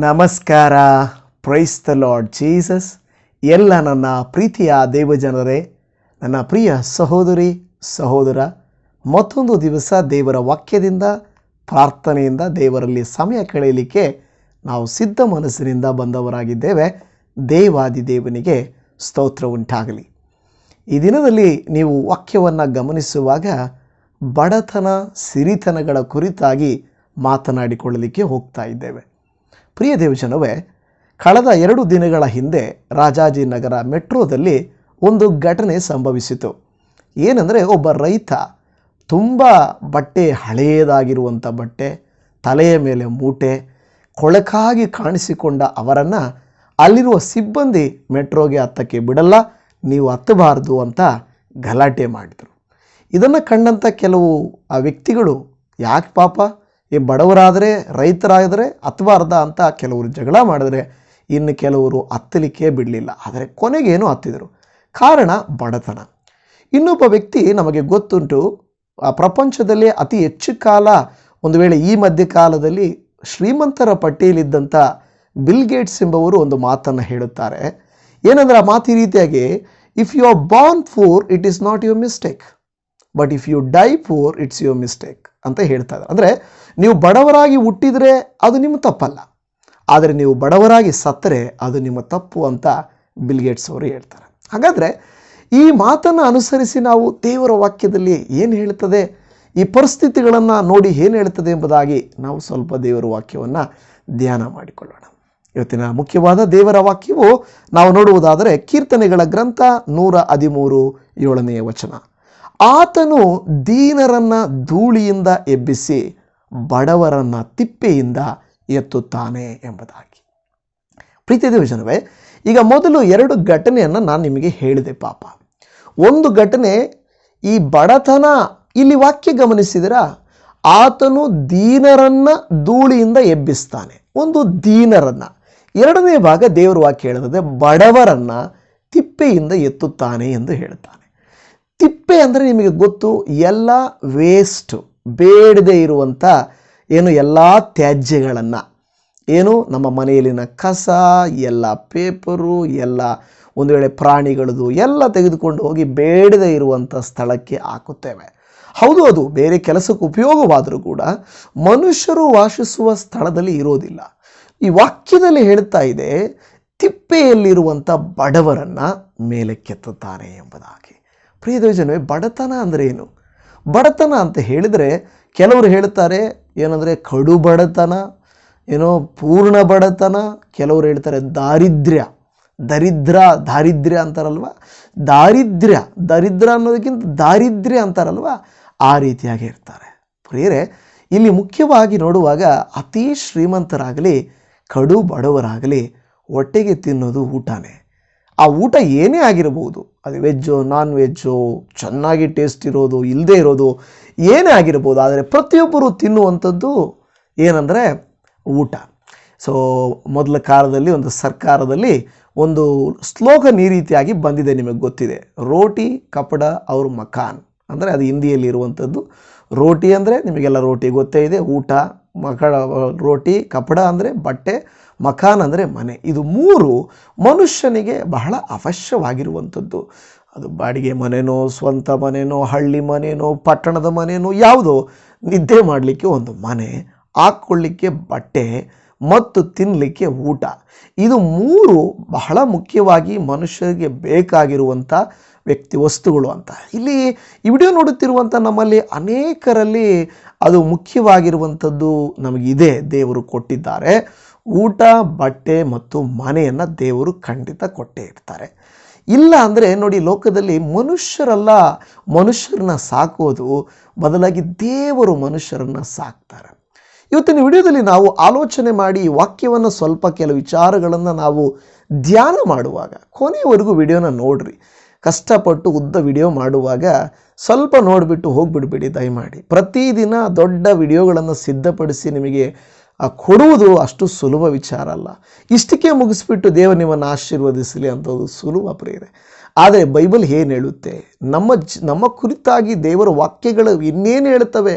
ನಮಸ್ಕಾರ. Price the Lord Jesus ಎಲ್ಲ ನನ್ನ ಪ್ರೀತಿಯ ದೇವಜನರೇ, ನನ್ನ ಪ್ರಿಯ ಸಹೋದರಿ, ಸಹೋದರ, ಮತ್ತೊಂದು ದಿವಸ ದೇವರ ವಾಕ್ಯದಿಂದ, ಪ್ರಾರ್ಥನೆಯಿಂದ, ದೇವರಲ್ಲಿ ಸಮಯ ಕಳೆಯಲಿಕ್ಕೆ ನಾವು ಸಿದ್ಧ ಮನಸ್ಸಿನಿಂದ ಬಂದವರಾಗಿದ್ದೇವೆ. ದೇವಾದಿ ದೇವನಿಗೆ ಸ್ತೋತ್ರ ಉಂಟಾಗಲಿ. ಈ ದಿನದಲ್ಲಿ ನೀವು ವಾಕ್ಯವನ್ನು ಗಮನಿಸುವಾಗ ಬಡತನ, ಸಿರಿತನಗಳ ಕುರಿತಾಗಿ ಮಾತನಾಡಿಕೊಳ್ಳಲಿಕ್ಕೆ ಹೋಗ್ತಾ ಇದ್ದೇವೆ. ಪ್ರಿಯ ದೇವಜನವೇ, ಕಳೆದ ಎರಡು ದಿನಗಳ ಹಿಂದೆ ರಾಜಾಜಿನಗರ ಮೆಟ್ರೋದಲ್ಲಿ ಒಂದು ಘಟನೆ ಸಂಭವಿಸಿತು. ಏನಂದರೆ ಒಬ್ಬ ರೈತ ತುಂಬ ಬಟ್ಟೆ ಹಳೆಯದಾಗಿರುವಂಥ ಬಟ್ಟೆ, ತಲೆಯ ಮೇಲೆ ಮೂಟೆ, ಕೊಳಕಾಗಿ ಕಾಣಿಸಿಕೊಂಡ ಅವರನ್ನು ಅಲ್ಲಿರುವ ಸಿಬ್ಬಂದಿ ಮೆಟ್ರೋಗೆ ಹತ್ತಕ್ಕೆ ಬಿಡಲ್ಲ, ನೀವು ಹತ್ತಬಾರ್ದು ಅಂತ ಗಲಾಟೆ ಮಾಡಿದರು. ಇದನ್ನು ಕಂಡಂಥ ಕೆಲವು ಆ ವ್ಯಕ್ತಿಗಳು ಯಾಕೆ ಪಾಪ? ಈ ಬಡವರಾದರೆ, ರೈತರಾದರೆ ಹತ್ತಬಾರ್ದ ಅಂತ ಕೆಲವರು ಜಗಳ ಮಾಡಿದರೆ ಇನ್ನು ಕೆಲವರು ಹತ್ತಲಿಕ್ಕೆ ಬಿಡಲಿಲ್ಲ. ಆದರೆ ಕೊನೆಗೇನು ಹತ್ತಿದರು. ಕಾರಣ ಬಡತನ. ಇನ್ನೊಬ್ಬ ವ್ಯಕ್ತಿ ನಮಗೆ ಗೊತ್ತುಂಟು, ಆ ಪ್ರಪಂಚದಲ್ಲಿ ಅತಿ ಹೆಚ್ಚು ಕಾಲ ಒಂದು ವೇಳೆ ಈ ಮಧ್ಯಕಾಲದಲ್ಲಿ ಶ್ರೀಮಂತರ ಪಟ್ಟಿಯಲ್ಲಿದ್ದಂಥ ಬಿಲ್ ಗೇಟ್ಸ್ ಎಂಬವರು ಒಂದು ಮಾತನ್ನು ಹೇಳುತ್ತಾರೆ. ಏನಂದ್ರೆ ಆ ಮಾತು ಈ ರೀತಿಯಾಗಿ if you are born poor it is not your mistake but if you die poor it's your mistake ಅಂತ ಹೇಳ್ತಾ ಇದ್ದಾರೆ. ಅಂದರೆ ನೀವು ಬಡವರಾಗಿ ಹುಟ್ಟಿದರೆ ಅದು ನಿಮ್ಮ ತಪ್ಪಲ್ಲ. ಆದರೆ ನೀವು ಬಡವರಾಗಿ ಸತ್ತರೆ ಅದು ನಿಮ್ಮ ತಪ್ಪು ಅಂತ ಬಿಲ್ಗೇಟ್ಸ್ ಅವರು ಹೇಳ್ತಾರೆ. ಹಾಗಾದರೆ ಈ ಮಾತನ್ನು ಅನುಸರಿಸಿ ನಾವು ದೇವರ ವಾಕ್ಯದಲ್ಲಿ ಏನು ಹೇಳ್ತದೆ? ಈ ಪರಿಸ್ಥಿತಿಗಳನ್ನು ನೋಡಿ ಏನು ಹೇಳ್ತದೆ ಎಂಬುದಾಗಿ ನಾವು ಸ್ವಲ್ಪ ದೇವರ ವಾಕ್ಯವನ್ನು ಧ್ಯಾನ ಮಾಡಿಕೊಳ್ಳೋಣ. ಇವತ್ತಿನ ಮುಖ್ಯವಾದ ದೇವರ ವಾಕ್ಯವು ನಾವು ನೋಡುವುದಾದರೆ ಕೀರ್ತನೆಗಳ ಗ್ರಂಥ ನೂರ ಹದಿಮೂರು ಏಳನೆಯ ವಚನ. ಆತನು ದೀನರನ್ನ ಧೂಳಿಯಿಂದ ಎಬ್ಬಿಸಿ ಬಡವರನ್ನ ತಿಪ್ಪೆಯಿಂದ ಎತ್ತುತ್ತಾನೆ ಎಂಬುದಾಗಿ. ಪ್ರೀತಿ ದೇವಜನವೇ, ಈಗ ಮೊದಲು ಎರಡು ಘಟನೆಯನ್ನು ನಾನು ನಿಮಗೆ ಹೇಳಿದೆ ಪಾಪ. ಒಂದು ಘಟನೆ, ಈ ಬಡತನ ಇಲ್ಲಿ ವಾಕ್ಯ ಗಮನಿಸಿದಿರಾ? ಆತನು ದೀನರನ್ನು ಧೂಳಿಯಿಂದ ಎಬ್ಬಿಸ್ತಾನೆ. ಒಂದು ದೀನರನ್ನ. ಎರಡನೇ ಭಾಗ ದೇವರ ವಾಕ್ಯ ಹೇಳುತ್ತದೆ, ಬಡವರನ್ನ ತಿಪ್ಪೆಯಿಂದ ಎತ್ತುತ್ತಾನೆ ಎಂದು ಹೇಳುತ್ತಾನೆ. ತಿಪ್ಪೆ ಅಂದರೆ ನಿಮಗೆ ಗೊತ್ತು, ಎಲ್ಲ ವೇಸ್ಟ್ ಬೇಡದೆ ಇರುವಂಥ ಏನು ಎಲ್ಲ ತ್ಯಾಜ್ಯಗಳನ್ನು, ಏನು ನಮ್ಮ ಮನೆಯಲ್ಲಿನ ಕಸ, ಎಲ್ಲ ಪೇಪರು, ಎಲ್ಲ ಒಂದು ವೇಳೆ ಪ್ರಾಣಿಗಳದು ಎಲ್ಲ ತೆಗೆದುಕೊಂಡು ಹೋಗಿ ಬೇಡದೆ ಇರುವಂಥ ಸ್ಥಳಕ್ಕೆ ಹಾಕುತ್ತೇವೆ. ಹೌದು ಅದು, ಬೇರೆ ಕೆಲಸಕ್ಕೆ ಉಪಯೋಗವಾದರೂ ಕೂಡ ಮನುಷ್ಯರು ವಾಸಿಸುವ ಸ್ಥಳದಲ್ಲಿ ಇರೋದಿಲ್ಲ. ಈ ವಾಕ್ಯದಲ್ಲಿ ಹೇಳ್ತಾ ಇದೆ ತಿಪ್ಪೆಯಲ್ಲಿರುವಂಥ ಬಡವರನ್ನು ಮೇಲಕ್ಕೆತ್ತುತ್ತಾನೆ ಎಂಬುದಾಗಿ. ಪ್ರಿಯ ಜನವೇ ಬಡತನ ಅಂದರೆ ಏನು ಬಡತನ ಅಂತ ಹೇಳಿದರೆ ಕೆಲವರು ಹೇಳ್ತಾರೆ, ಏನಂದರೆ ಕಡು ಬಡತನ, ಏನೋ ಪೂರ್ಣ ಬಡತನ, ಕೆಲವರು ಹೇಳ್ತಾರೆ ದಾರಿದ್ರ್ಯ, ದರಿದ್ರ, ದಾರಿದ್ರ್ಯ ಅಂತಾರಲ್ವ? ದಾರಿದ್ರ್ಯ, ದರಿದ್ರ ಅನ್ನೋದಕ್ಕಿಂತ ದಾರಿದ್ರ್ಯ ಅಂತಾರಲ್ವ? ಆ ರೀತಿಯಾಗಿ ಇರ್ತಾರೆ. ಪ್ರಿಯರೇ, ಇಲ್ಲಿ ಮುಖ್ಯವಾಗಿ ನೋಡುವಾಗ ಅತಿ ಶ್ರೀಮಂತರಾಗಲಿ, ಕಡು ಬಡವರಾಗಲಿ ಹೊಟ್ಟೆಗೆ ತಿನ್ನೋದು ಊಟನೇ. ಆ ಊಟ ಏನೇ ಆಗಿರಬಹುದು ಅದು ವೆಜ್ಜು ನಾನ್ ವೆಜ್ಜು ಚೆನ್ನಾಗಿ ಟೇಸ್ಟ್ ಇರೋದು ಇಲ್ಲದೆ ಇರೋದು, ಏನೇ ಆಗಿರ್ಬೋದು, ಆದರೆ ಪ್ರತಿಯೊಬ್ಬರು ತಿನ್ನುವಂಥದ್ದು ಏನಂದರೆ ಊಟ. ಸೊ ಮೊದಲ ಕಾಲದಲ್ಲಿ, ಒಂದು ಸರ್ಕಾರದಲ್ಲಿ ಒಂದು ಸ್ಲೋಗನ್ ಈ ರೀತಿಯಾಗಿ ಬಂದಿದೆ ನಿಮಗೆ ಗೊತ್ತಿದೆ. ರೋಟಿ, ಕಪಡ, ಅವ್ರ ಮಕಾನ್ ಅಂದರೆ ಅದು ಹಿಂದಿಯಲ್ಲಿ ಇರುವಂಥದ್ದು. ರೋಟಿ ಅಂದರೆ ನಿಮಗೆಲ್ಲ ರೋಟಿ ಗೊತ್ತೇ ಇದೆ. ಊಟ ಮಕಡ ರೋಟಿ, ಕಪಡ ಅಂದರೆ ಬಟ್ಟೆ ಮಕಾನ್ ಅಂದರೆ ಮನೆ. ಇದು ಮೂರು ಮನುಷ್ಯನಿಗೆ ಬಹಳ ಅವಶ್ಯವಾಗಿರುವಂಥದ್ದು. ಅದು ಬಾಡಿಗೆ ಮನೆನೋ, ಸ್ವಂತ ಮನೆನೋ, ಹಳ್ಳಿ ಮನೆನೋ, ಪಟ್ಟಣದ ಮನೆನೋ, ಯಾವುದೋ ನಿದ್ದೆ ಮಾಡಲಿಕ್ಕೆ ಒಂದು ಮನೆ, ಹಾಕ್ಕೊಳ್ಳಿಕ್ಕೆ ಬಟ್ಟೆ ಮತ್ತು ತಿನ್ನಲಿಕ್ಕೆ ಊಟ. ಇದು ಮೂರು ಬಹಳ ಮುಖ್ಯವಾಗಿ ಮನುಷ್ಯರಿಗೆ ಬೇಕಾಗಿರುವಂಥ ವ್ಯಕ್ತಿ ವಸ್ತುಗಳು ಅಂತ. ಇಲ್ಲಿ ಈ ವಿಡಿಯೋ ನೋಡುತ್ತಿರುವಂಥ ನಮ್ಮಲ್ಲಿ ಅನೇಕರಲ್ಲಿ ಅದು ಮುಖ್ಯವಾಗಿರುವಂಥದ್ದು ನಮಗಿದೆ, ದೇವರು ಕೊಟ್ಟಿದ್ದಾರೆ. ಊಟ, ಬಟ್ಟೆ ಮತ್ತು ಮನೆಯನ್ನು ದೇವರು ಖಂಡಿತ ಕೊಟ್ಟೇ ಇರ್ತಾರೆ. ಇಲ್ಲ ಅಂದರೆ ನೋಡಿ ಲೋಕದಲ್ಲಿ ಮನುಷ್ಯರಲ್ಲ, ಮನುಷ್ಯರನ್ನ ಸಾಕೋದು ಬದಲಾಗಿ ದೇವರು ಮನುಷ್ಯರನ್ನು ಸಾಕ್ತಾರೆ. ಇವತ್ತಿನ ವಿಡಿಯೋದಲ್ಲಿ ನಾವು ಆಲೋಚನೆ ಮಾಡಿ ವಾಕ್ಯವನ್ನು ಸ್ವಲ್ಪ ಕೆಲವು ವಿಚಾರಗಳನ್ನು ನಾವು ಧ್ಯಾನ ಮಾಡುವಾಗ ಕೊನೆಯವರೆಗೂ ವಿಡಿಯೋನ ನೋಡ್ರಿ. ಕಷ್ಟಪಟ್ಟು ಉದ್ದ ವಿಡಿಯೋ ಮಾಡುವಾಗ ಸ್ವಲ್ಪ ನೋಡಿಬಿಟ್ಟು ಹೋಗಿಬಿಡ್ಬಿಡಿ ದಯಮಾಡಿ. ಪ್ರತಿದಿನ ದೊಡ್ಡ ವಿಡಿಯೋಗಳನ್ನು ಸಿದ್ಧಪಡಿಸಿ ನಿಮಗೆ ಆ ಕೊಡುವುದು ಅಷ್ಟು ಸುಲಭ ವಿಚಾರ ಅಲ್ಲ. ಇಷ್ಟಕ್ಕೆ ಮುಗಿಸ್ಬಿಟ್ಟು ದೇವ ನಿಮ್ಮನ್ನು ಆಶೀರ್ವದಿಸಲಿ ಅಂಥದ್ದು ಸುಲಭ ಪ್ರೇರೆ ಆದರೆ ಬೈಬಲ್ ಏನು ಹೇಳುತ್ತೆ? ನಮ್ಮ ಜ್, ನಮ್ಮ ಕುರಿತಾಗಿ ದೇವರ ವಾಕ್ಯಗಳು ಇನ್ನೇನು ಹೇಳ್ತವೆ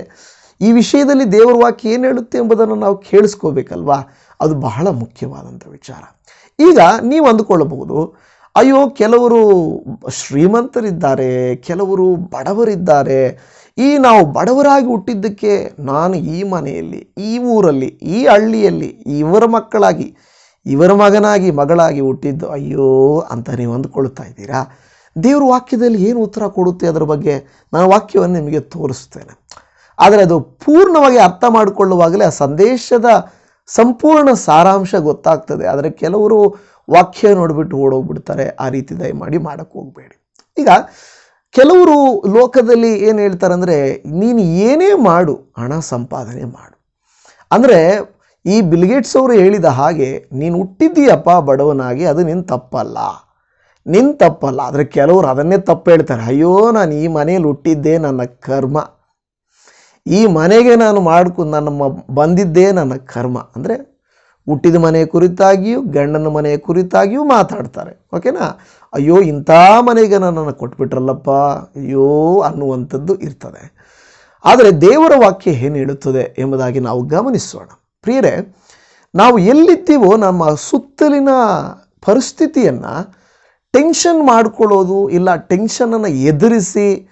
ಈ ವಿಷಯದಲ್ಲಿ ದೇವರ ವಾಕ್ಯ ಏನು ಹೇಳುತ್ತೆ ಎಂಬುದನ್ನು ನಾವು ಕೇಳಿಸ್ಕೋಬೇಕಲ್ವಾ? ಅದು ಬಹಳ ಮುಖ್ಯವಾದಂಥ ವಿಚಾರ. ಈಗ ನೀವು ಅಂದುಕೊಳ್ಳಬಹುದು, ಅಯ್ಯೋ, ಕೆಲವರು ಶ್ರೀಮಂತರಿದ್ದಾರೆ, ಕೆಲವರು ಬಡವರಿದ್ದಾರೆ ಈ ನಾವು ಬಡವರಾಗಿ ಹುಟ್ಟಿದ್ದಕ್ಕೆ ನಾನು ಈ ಮನೆಯಲ್ಲಿ, ಈ ಊರಲ್ಲಿ, ಈ ಹಳ್ಳಿಯಲ್ಲಿ ಇವರ ಮಕ್ಕಳಾಗಿ, ಇವರ ಮಗನಾಗಿ, ಮಗಳಾಗಿ ಹುಟ್ಟಿದ್ದು, ಅಯ್ಯೋ ಅಂತ ನೀವು ಅಂದುಕೊಳ್ತಾ ಇದ್ದೀರಾ? ದೇವ್ರ ವಾಕ್ಯದಲ್ಲಿ ಏನು ಉತ್ತರ ಕೊಡುತ್ತೆ ಅದರ ಬಗ್ಗೆ ನಾನು ವಾಕ್ಯವನ್ನು ನಿಮಗೆ ತೋರಿಸ್ತೇನೆ. ಆದರೆ ಅದು ಪೂರ್ಣವಾಗಿ ಅರ್ಥ ಮಾಡಿಕೊಳ್ಳುವಾಗಲೇ ಆ ಸಂದೇಶದ ಸಂಪೂರ್ಣ ಸಾರಾಂಶ ಗೊತ್ತಾಗ್ತದೆ. ಆದರೆ ಕೆಲವರು ವಾಕ್ಯ ನೋಡಿಬಿಟ್ಟು ಓಡೋಗ್ಬಿಡ್ತಾರೆ. ಆ ರೀತಿ ದಯಮಾಡಿ ಮಾಡೋಕ್ಕೆ ಹೋಗಬೇಡಿ. ಈಗ ಕೆಲವರು ಲೋಕದಲ್ಲಿ ಏನು ಹೇಳ್ತಾರೆ ಅಂದರೆ, ನೀನು ಏನೇ ಮಾಡು, ಹಣ ಸಂಪಾದನೆ ಮಾಡು. ಅಂದರೆ, ಈ ಬಿಲ್ಗೇಟ್ಸ್ ಅವರು ಹೇಳಿದ ಹಾಗೆ, ನೀನು ಹುಟ್ಟಿದ್ದೀಯಪ್ಪ ಬಡವನಾಗಿ, ಅದು ನಿನ್ನ ತಪ್ಪಲ್ಲ. ನಿನ್ನ ತಪ್ಪಲ್ಲ. ಆದರೆ ಕೆಲವರು ಅದನ್ನೇ ತಪ್ಪು ಹೇಳ್ತಾರೆ. ಅಯ್ಯೋ, ನಾನು ಈ ಮನೆಯಲ್ಲಿ ಹುಟ್ಟಿದ್ದೇ ನನ್ನ ಕರ್ಮ. ಈ ಮನೆಗೆ ನಾನು ಮಾಡ್ಕೊಂಡು ನನ್ನ ಬಂದಿದ್ದೇ ನನ್ನ ಕರ್ಮ. ಅಂದರೆ ಹುಟ್ಟಿದ ಮನೆಯ ಕುರಿತಾಗಿಯೂ, ಗಂಡನ ಮನೆಯ ಕುರಿತಾಗಿಯೂ ಮಾತಾಡ್ತಾರೆ. ಓಕೆನಾ? ಅಯ್ಯೋ, ಇಂಥ ಮನೆಗೆ ನನ್ನನ್ನು ಕೊಟ್ಬಿಟ್ರಲ್ಲಪ್ಪ. ಅಯ್ಯೋ, ಅನ್ನುವಂಥದ್ದು ಇರ್ತದೆ. ಆದರೆ ದೇವರ ವಾಕ್ಯ ಏನು ಹೇಳುತ್ತದೆ ಎಂಬುದಾಗಿ ನಾವು ಗಮನಿಸೋಣ. ಪ್ರಿಯರೇ, ನಾವು ಎಲ್ಲಿದ್ದೀವೋ ನಮ್ಮ ಸುತ್ತಲಿನ ಪರಿಸ್ಥಿತಿಯನ್ನು ಟೆನ್ಷನ್ ಮಾಡ್ಕೊಳ್ಳೋದು ಇಲ್ಲ, ಟೆನ್ಷನನ್ನು ಎದುರಿಸಿ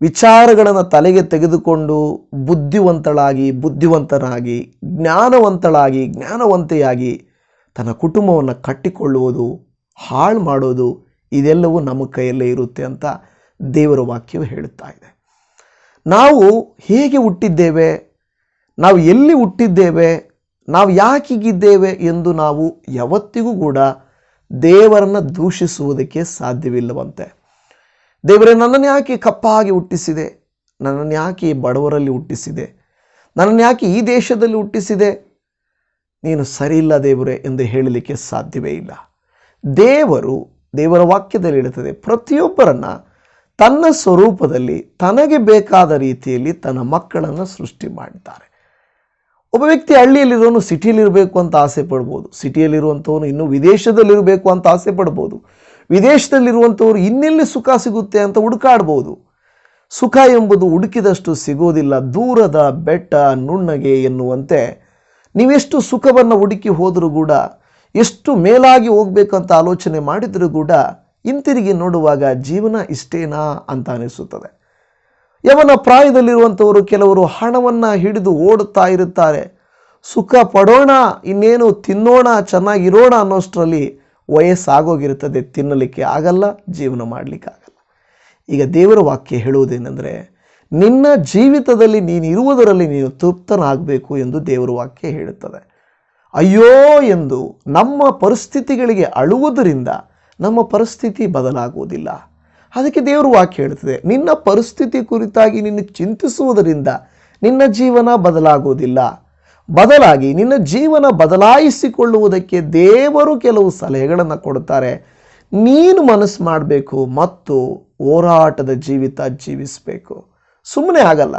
ವಿಚಾರಗಳನ್ನು ತಲೆಗೆ ತೆಗೆದುಕೊಂಡು ಬುದ್ಧಿವಂತಳಾಗಿ ಬುದ್ಧಿವಂತನಾಗಿ ಜ್ಞಾನವಂತಳಾಗಿ, ಜ್ಞಾನವಂತೆಯಾಗಿ ತನ್ನ ಕುಟುಂಬವನ್ನು ಕಟ್ಟಿಕೊಳ್ಳುವುದು, ಹಾಳು ಮಾಡೋದು ಇದೆಲ್ಲವೂ ನಮ್ಮ ಕೈಯಲ್ಲೇ ಇರುತ್ತೆ ಅಂತ ದೇವರ ವಾಕ್ಯವು ಹೇಳುತ್ತಾ ಇದೆ. ನಾವು ಹೇಗೆ ಹುಟ್ಟಿದ್ದೇವೆ? ನಾವು ಎಲ್ಲಿ ಹುಟ್ಟಿದ್ದೇವೆ? ನಾವು ಯಾಕಿಗಿದ್ದೇವೆ ಎಂದು ನಾವು ಯಾವತ್ತಿಗೂ ಕೂಡ ದೇವರನ್ನು ದೂಷಿಸುವುದಕ್ಕೆ ಸಾಧ್ಯವಿಲ್ಲವಂತೆ. ದೇವರೇ, ನನ್ನನ್ನು ಯಾಕೆ ಕಪ್ಪಾಗಿ ಹುಟ್ಟಿಸಿದೆ? ನನ್ನನ್ನು ಯಾಕೆ ಬಡವರಲ್ಲಿ ಹುಟ್ಟಿಸಿದೆ? ನನ್ನನ್ನು ಯಾಕೆ ಈ ದೇಶದಲ್ಲಿ ಹುಟ್ಟಿಸಿದೆ? ನೀನು ಸರಿಯಿಲ್ಲ ದೇವರೇ ಎಂದು ಹೇಳಲಿಕ್ಕೆ ಸಾಧ್ಯವೇ ಇಲ್ಲ. ದೇವರು ದೇವರ ವಾಕ್ಯದಲ್ಲಿ ಹೇಳುತ್ತದೆ, ಪ್ರತಿಯೊಬ್ಬರನ್ನ ತನ್ನ ಸ್ವರೂಪದಲ್ಲಿ ತನಗೆ ಬೇಕಾದ ರೀತಿಯಲ್ಲಿ ತನ್ನ ಮಕ್ಕಳನ್ನು ಸೃಷ್ಟಿ ಮಾಡಿದ್ದಾರೆ. ಒಬ್ಬ ವ್ಯಕ್ತಿ ಹಳ್ಳಿಯಲ್ಲಿರೋನು ಸಿಟಿಯಲ್ಲಿರಬೇಕು ಅಂತ ಆಸೆ ಪಡ್ಬೋದು, ಸಿಟಿಯಲ್ಲಿರುವಂಥವನು ಇನ್ನೂ ವಿದೇಶದಲ್ಲಿರಬೇಕು ಅಂತ ಆಸೆ ಪಡ್ಬೋದು ವಿದೇಶದಲ್ಲಿರುವಂಥವ್ರು ಇನ್ನೆಲ್ಲಿ ಸುಖ ಸಿಗುತ್ತೆ ಅಂತ ಹುಡುಕಾಡ್ಬೋದು. ಸುಖ ಎಂಬುದು ಹುಡುಕಿದಷ್ಟು ಸಿಗೋದಿಲ್ಲ. ದೂರದ ಬೆಟ್ಟ, ನುಣ್ಣಗೆ ಎನ್ನುವಂತೆ ನೀವೆಷ್ಟು ಸುಖವನ್ನು ಹುಡುಕಿ ಹೋದರೂ ಕೂಡ, ಎಷ್ಟು ಮೇಲಾಗಿ ಹೋಗಬೇಕಂತ ಆಲೋಚನೆ ಮಾಡಿದರೂ ಕೂಡ, ಹಿಂತಿರುಗಿ ನೋಡುವಾಗ ಜೀವನ ಇಷ್ಟೇನಾ ಅಂತ ಅನಿಸುತ್ತದೆ. ಯವನ ಪ್ರಾಯದಲ್ಲಿರುವಂಥವರು ಕೆಲವರು ಹಣವನ್ನು ಹಿಡಿದು ಓಡುತ್ತಾ ಇರುತ್ತಾರೆ. ಸುಖ ಪಡೋಣ, ಇನ್ನೇನು ತಿನ್ನೋಣ, ಚೆನ್ನಾಗಿರೋಣ ಅನ್ನೋಷ್ಟರಲ್ಲಿ ವಯಸ್ಸಾಗೋಗಿರುತ್ತದೆ, ತಿನ್ನಲಿಕ್ಕೆ ಆಗಲ್ಲ, ಜೀವನ ಮಾಡಲಿಕ್ಕೆ ಆಗಲ್ಲ ಈಗ ದೇವರ ವಾಕ್ಯ ಹೇಳುವುದೇನೆಂದರೆ, ನಿನ್ನ ಜೀವಿತದಲ್ಲಿ ನೀನು ಇರುವುದರಲ್ಲಿ ನೀನು ತೃಪ್ತನಾಗಬೇಕು ಎಂದು ದೇವರ ವಾಕ್ಯ ಹೇಳುತ್ತದೆ. ಅಯ್ಯೋ ಎಂದು ನಮ್ಮ ಪರಿಸ್ಥಿತಿಗಳಿಗೆ ಅಳುವುದರಿಂದ ನಮ್ಮ ಪರಿಸ್ಥಿತಿ ಬದಲಾಗುವುದಿಲ್ಲ. ಅದಕ್ಕೆ ದೇವರು ವಾಕ್ಯ ಹೇಳುತ್ತದೆ, ನಿನ್ನ ಪರಿಸ್ಥಿತಿ ಕುರಿತಾಗಿ ನಿನ್ನ ಚಿಂತಿಸುವುದರಿಂದ ನಿನ್ನ ಜೀವನ ಬದಲಾಗುವುದಿಲ್ಲ. ಬದಲಾಗಿ ನಿನ್ನ ಜೀವನ ಬದಲಾಯಿಸಿಕೊಳ್ಳುವುದಕ್ಕೆ ದೇವರು ಕೆಲವು ಸಲಹೆಗಳನ್ನು ಕೊಡುತ್ತಾರೆ. ನೀನು ಮನಸ್ಸು ಮಾಡಬೇಕು ಮತ್ತು ಹೋರಾಟದ ಜೀವಿತ ಜೀವಿಸಬೇಕು. ಸುಮ್ಮನೆ ಆಗಲ್ಲ.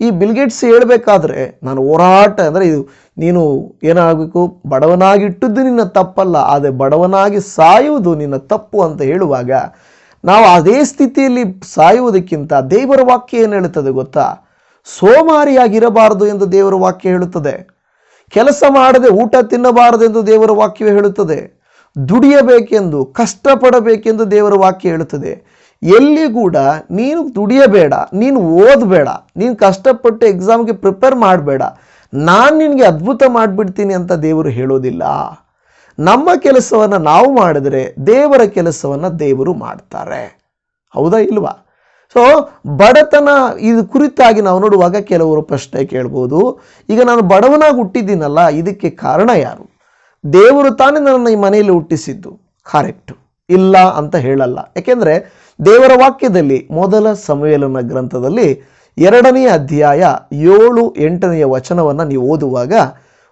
ಈ ಬಿಲ್ಗೇಟ್ಸ್ ಹೇಳಬೇಕಾದ್ರೆ ನಾನು ಹೋರಾಟ ಅಂದರೆ ಇದು ನೀನು ಏನಾಗಬೇಕು? ಬಡವನಾಗಿಟ್ಟದ್ದು ನಿನ್ನ ತಪ್ಪಲ್ಲ, ಆದರೆ ಬಡವನಾಗಿ ಸಾಯುವುದು ನಿನ್ನ ತಪ್ಪು ಅಂತ ಹೇಳುವಾಗ ನಾವು ಅದೇ ಸ್ಥಿತಿಯಲ್ಲಿ ಸಾಯುವುದಕ್ಕಿಂತ ದೇವರ ವಾಕ್ಯ ಏನು ಹೇಳುತ್ತದೆ ಗೊತ್ತಾ? ಸೋಮಾರಿಯಾಗಿರಬಾರದು ಎಂದು ದೇವರ ವಾಕ್ಯ ಹೇಳುತ್ತದೆ. ಕೆಲಸ ಮಾಡದೆ ಊಟ ತಿನ್ನಬಾರದೆಂದು ದೇವರ ವಾಕ್ಯವೇ ಹೇಳುತ್ತದೆ. ದುಡಿಯಬೇಕೆಂದು, ಕಷ್ಟಪಡಬೇಕೆಂದು ದೇವರ ವಾಕ್ಯ ಹೇಳುತ್ತದೆ. ಎಲ್ಲಿ ಕೂಡ ನೀನು ದುಡಿಯಬೇಡ, ನೀನು ಓದಬೇಡ, ನೀನು ಕಷ್ಟಪಟ್ಟು ಎಕ್ಸಾಮ್ಗೆ ಪ್ರಿಪೇರ್ ಮಾಡಬೇಡ, ನಾನು ನಿನಗೆ ಅದ್ಭುತ ಮಾಡಿಬಿಡ್ತೀನಿ ಅಂತ ದೇವರು ಹೇಳೋದಿಲ್ಲ. ನಮ್ಮ ಕೆಲಸವನ್ನು ನಾವು ಮಾಡಿದರೆ ದೇವರ ಕೆಲಸವನ್ನು ದೇವರು ಮಾಡ್ತಾರೆ. ಹೌದಾ ಇಲ್ವಾ? ಸೊ ಬಡತನ ಇದು ಕುರಿತಾಗಿ ನಾವು ನೋಡುವಾಗ ಕೆಲವರು ಪ್ರಶ್ನೆ ಕೇಳ್ಬೋದು. ಈಗ ನಾನು ಬಡವನಾಗಿ ಹುಟ್ಟಿದ್ದೀನಲ್ಲ, ಇದಕ್ಕೆ ಕಾರಣ ಯಾರು? ದೇವರು ತಾನೇ ನನ್ನ ಈ ಮನೆಯಲ್ಲಿ ಹುಟ್ಟಿಸಿದ್ದು. ಕರೆಕ್ಟು ಇಲ್ಲ ಅಂತ ಹೇಳಲ್ಲ. ಯಾಕೆಂದರೆ ದೇವರ ವಾಕ್ಯದಲ್ಲಿ ಮೊದಲ ಸಮಯಲನ ಗ್ರಂಥದಲ್ಲಿ ಎರಡನೆಯ ಅಧ್ಯಾಯ ಏಳು ಎಂಟನೆಯ ವಚನವನ್ನು ನೀವು ಓದುವಾಗ,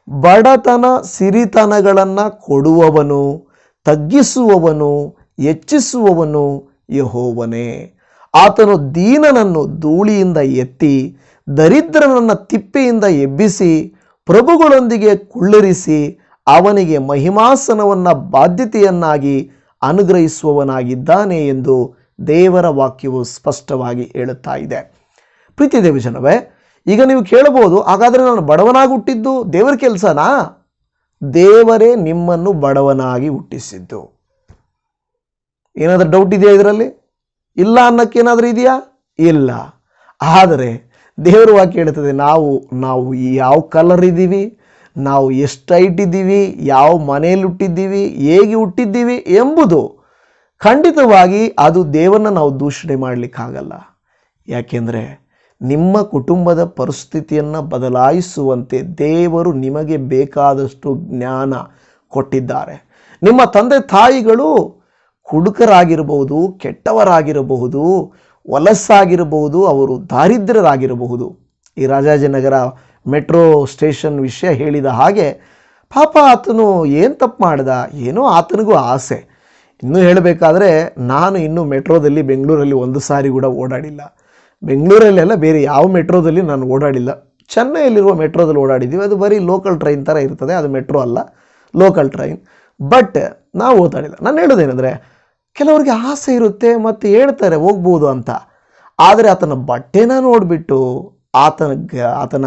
ಬಡತನ ಸಿರಿತನಗಳನ್ನು ಕೊಡುವವನು, ತಗ್ಗಿಸುವವನು, ಹೆಚ್ಚಿಸುವವನು ಯಹೋವನೇ. ಆತನು ದೀನನನ್ನು ಧೂಳಿಯಿಂದ ಎತ್ತಿ, ದರಿದ್ರನನ್ನು ತಿಪ್ಪೆಯಿಂದ ಎಬ್ಬಿಸಿ, ಪ್ರಭುಗಳೊಂದಿಗೆ ಕುಳ್ಳರಿಸಿ, ಅವನಿಗೆ ಮಹಿಮಾಸನವನ್ನು ಬಾಧ್ಯತೆಯನ್ನಾಗಿ ಅನುಗ್ರಹಿಸುವವನಾಗಿದ್ದಾನೆ ಎಂದು ದೇವರ ವಾಕ್ಯವು ಸ್ಪಷ್ಟವಾಗಿ ಹೇಳುತ್ತಾ ಇದೆ. ಪ್ರೀತಿ ದೇವಜನವೇ ಈಗ ನೀವು ಕೇಳಬಹುದು, ಹಾಗಾದರೆ ನಾನು ಬಡವನಾಗಿ ಹುಟ್ಟಿದ್ದು ದೇವರ ಕೆಲಸನಾ? ದೇವರೇ ನಿಮ್ಮನ್ನು ಬಡವನಾಗಿ ಹುಟ್ಟಿಸಿದ್ದು. ಏನಾದರೂ ಡೌಟ್ ಇದೆಯಾ ಇದರಲ್ಲಿ? ಇಲ್ಲ ಅನ್ನೋಕ್ಕೇನಾದರೂ ಇದೆಯಾ? ಇಲ್ಲ. ಆದರೆ ದೇವರು ವಾಕ್ಯ ಹೇಳ್ತದೆ ನಾವು ನಾವು ಯಾವ ಕಲರ್ ಇದ್ದೀವಿ? ನಾವು ಎಷ್ಟು ಹೈಟ್ ಇದ್ದೀವಿ? ಯಾವ ಮನೆಯಲ್ಲಿ ಹುಟ್ಟಿದ್ದೀವಿ? ಹೇಗೆ ಹುಟ್ಟಿದ್ದೀವಿ ಎಂಬುದು ಖಂಡಿತವಾಗಿ ಅದು ದೇವರನ್ನ ನಾವು ದೂಷಣೆ ಮಾಡಲಿಕ್ಕಾಗಲ್ಲ. ಯಾಕೆಂದರೆ ನಿಮ್ಮ ಕುಟುಂಬದ ಪರಿಸ್ಥಿತಿಯನ್ನು ಬದಲಾಯಿಸುವಂತೆ ದೇವರು ನಿಮಗೆ ಬೇಕಾದಷ್ಟು ಜ್ಞಾನ ಕೊಟ್ಟಿದ್ದಾರೆ. ನಿಮ್ಮ ತಂದೆ ತಾಯಿಗಳು ಕುಡುಕರಾಗಿರಬಹುದು ಕೆಟ್ಟವರಾಗಿರಬಹುದು ವಲಸ್ಸಾಗಿರಬಹುದು ಅವರು ದಾರಿದ್ರ್ಯರಾಗಿರಬಹುದು. ಈ ರಾಜಾಜಿನಗರ ಮೆಟ್ರೋ ಸ್ಟೇಷನ್ ವಿಷಯ ಹೇಳಿದ ಹಾಗೆ ಪಾಪ ಆತನು ಏನು ತಪ್ಪು ಮಾಡ್ದ, ಏನೋ ಆತನಿಗೂ ಆಸೆ. ಇನ್ನೂ ಹೇಳಬೇಕಾದ್ರೆ ನಾನು ಇನ್ನೂ ಮೆಟ್ರೋದಲ್ಲಿ ಬೆಂಗಳೂರಲ್ಲಿ ಒಂದು ಸಾರಿ ಕೂಡ ಓಡಾಡಿಲ್ಲ. ಬೆಂಗಳೂರಲ್ಲೆಲ್ಲ ಬೇರೆ ಯಾವ ಮೆಟ್ರೋದಲ್ಲಿ ನಾನು ಓಡಾಡಿಲ್ಲ. ಚೆನ್ನೈಯಲ್ಲಿರುವ ಮೆಟ್ರೋದಲ್ಲಿ ಓಡಾಡಿದ್ದೀವಿ. ಅದು ಬರೀ ಲೋಕಲ್ ಟ್ರೈನ್ ಥರ ಇರ್ತದೆ. ಅದು ಮೆಟ್ರೋ ಅಲ್ಲ ಲೋಕಲ್ ಟ್ರೈನ್ ಬಟ್ ನಾವು ಓದಾಡಿಲ್ಲ ನಾನು ಹೇಳೋದೇನೆಂದರೆ ಕೆಲವರಿಗೆ ಆಸೆ ಇರುತ್ತೆ ಮತ್ತು ಹೇಳ್ತಾರೆ, ಹೋಗ್ಬೋದು ಅಂತ. ಆದರೆ ಆತನ ಬಟ್ಟೆನ ನೋಡಿಬಿಟ್ಟು, ಆತನ ಆತನ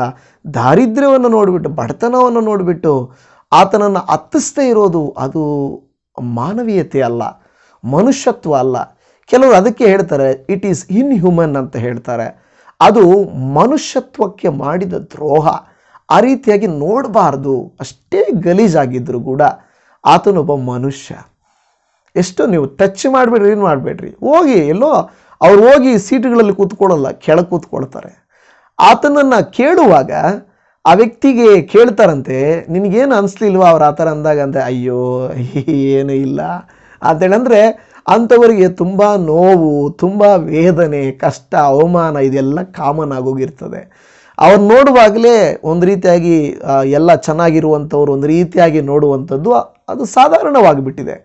ದಾರಿದ್ರ್ಯವನ್ನು ನೋಡಿಬಿಟ್ಟು, ಬಡತನವನ್ನು ನೋಡಿಬಿಟ್ಟು, ಆತನನ್ನು ಹತ್ತಿಸ್ದೇ ಇರೋದು ಅದು ಮಾನವೀಯತೆ ಅಲ್ಲ, ಮನುಷ್ಯತ್ವ ಅಲ್ಲ. ಕೆಲವರು ಅದಕ್ಕೆ ಹೇಳ್ತಾರೆ ಇಟ್ ಈಸ್ ಇನ್ಹ್ಯೂಮನ್ ಅಂತ ಹೇಳ್ತಾರೆ. ಅದು ಮನುಷ್ಯತ್ವಕ್ಕೆ ಮಾಡಿದ ದ್ರೋಹ. ಆ ರೀತಿಯಾಗಿ ನೋಡಬಾರ್ದು. ಅಷ್ಟೇ ಗಲೀಜಾಗಿದ್ದರೂ ಕೂಡ. ಆತನೊಬ್ಬ ಮನುಷ್ಯ. ಎಷ್ಟು ನೀವು ಟಚ್ ಮಾಡಬೇಡ್ರಿ, ಏನು ಮಾಡಬೇಡ್ರಿ? ಹೋಗಿ, ಎಲ್ಲೋ ಅವ್ರು ಹೋಗಿ ಸೀಟುಗಳಲ್ಲಿ ಕೂತ್ಕೊಳ್ಳಲ್ಲ, ಕೆಳಗೆ ಕೂತ್ಕೊಳ್ತಾರೆ. ಆತನನ್ನು ಕೇಳುವಾಗ ಆ ವ್ಯಕ್ತಿಗೆ ಕೇಳ್ತಾರಂತೆ, ನಿನಗೇನು ಅನಿಸ್ಲಿಲ್ವಾ ಅವ್ರು ಆ ಥರ ಅಂದಾಗ ಅಂದರೆ ಅಯ್ಯೋ, ಏನೂ ಇಲ್ಲ. ಅಂತೇಳಂದರೆ, ಅಂಥವರಿಗೆ ತುಂಬ ನೋವು, ತುಂಬ ವೇದನೆ, ಕಷ್ಟ, ಅವಮಾನ, ಇದೆಲ್ಲ ಕಾಮನ್ ಆಗೋಗಿರ್ತದೆ ಅವ್ರು ನೋಡುವಾಗಲೇ ಒಂದು ರೀತಿಯಾಗಿ ಎಲ್ಲ ಚೆನ್ನಾಗಿರುವಂಥವ್ರು, ಒಂದು ರೀತಿಯಾಗಿ ನೋಡುವಂಥದ್ದು, ಅದು ಸಾಧಾರಣವಾಗಿಬಿಟ್ಟಿದೆ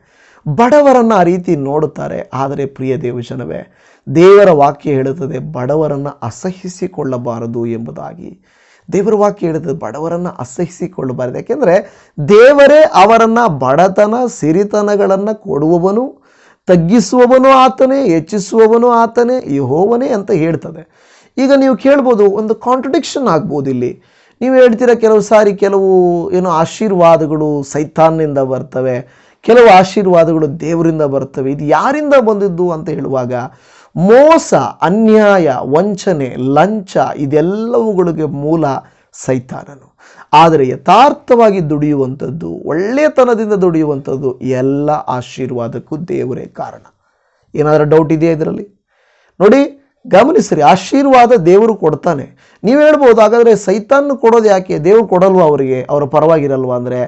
ಬಡವರನ್ನು ಆ ರೀತಿ ನೋಡುತ್ತಾರೆ. ಆದರೆ ಪ್ರಿಯ ದೇವಜನವೇ, ದೇವರ ವಾಕ್ಯ ಹೇಳುತ್ತದೆ, ಬಡವರನ್ನು ಅಸಹಿಸಿಕೊಳ್ಳಬಾರದು ಎಂಬುದಾಗಿ. ದೇವರ ವಾಕ್ಯ ಹೇಳುತ್ತದೆ, ಬಡವರನ್ನು ಅಸಹಿಸಿಕೊಳ್ಳಬಾರದು. ಯಾಕೆಂದರೆ ದೇವರೇ ಅವರನ್ನು ಬಡತನ, ಸಿರಿತನಗಳನ್ನು ಕೊಡುವವನು, ತಗ್ಗಿಸುವವನು ಆತನೇ, ಹೆಚ್ಚಿಸುವವನು ಆತನೇ, ಯಹೋವನೇ ಅಂತ ಹೇಳ್ತದೆ. ಈಗ ನೀವು ಕೇಳ್ಬೋದು, ಒಂದು ಕಾಂಟ್ರಡಿಕ್ಷನ್ ಆಗ್ಬೋದು ಇಲ್ಲಿ. ನೀವು ಹೇಳ್ತೀರ, ಕೆಲವು ಸಾರಿ ಕೆಲವು, ಏನೋ ಆಶೀರ್ವಾದಗಳು ಸೈತಾನ್ನಿಂದ ಬರ್ತವೆ ಕೆಲವು ಆಶೀರ್ವಾದಗಳು ದೇವರಿಂದ ಬರ್ತವೆ ಇದು ಯಾರಿಂದ ಬಂದಿದ್ದು ಅಂತ ಹೇಳುವಾಗ ಮೋಸ, ಅನ್ಯಾಯ, ವಂಚನೆ, ಲಂಚ ಇದೆಲ್ಲವುಗಳಿಗೆ ಮೂಲ ಸೈತಾನನು. ಆದರೆ ಯಥಾರ್ಥವಾಗಿ ದುಡಿಯುವಂಥದ್ದು ಒಳ್ಳೆಯತನದಿಂದ ದುಡಿಯುವಂಥದ್ದು ಎಲ್ಲ ಆಶೀರ್ವಾದಕ್ಕೂ ದೇವರೇ ಕಾರಣ. ಏನಾದರೂ ಡೌಟ್ ಇದೆಯಾ ಇದರಲ್ಲಿ? ನೋಡಿ ಗಮನಿಸ್ರಿ, ಆಶೀರ್ವಾದ ದೇವರು ಕೊಡ್ತಾನೆ. ನೀವು ಹೇಳ್ಬೋದು, ಹಾಗಾದರೆ ಸೈತಾನ್ ಕೊಡೋದು ಯಾಕೆ? ದೇವರು ಕೊಡಲ್ವ ಅವರಿಗೆ? ಅವರ ಪರವಾಗಿರಲ್ವ ಅಂದರೆ?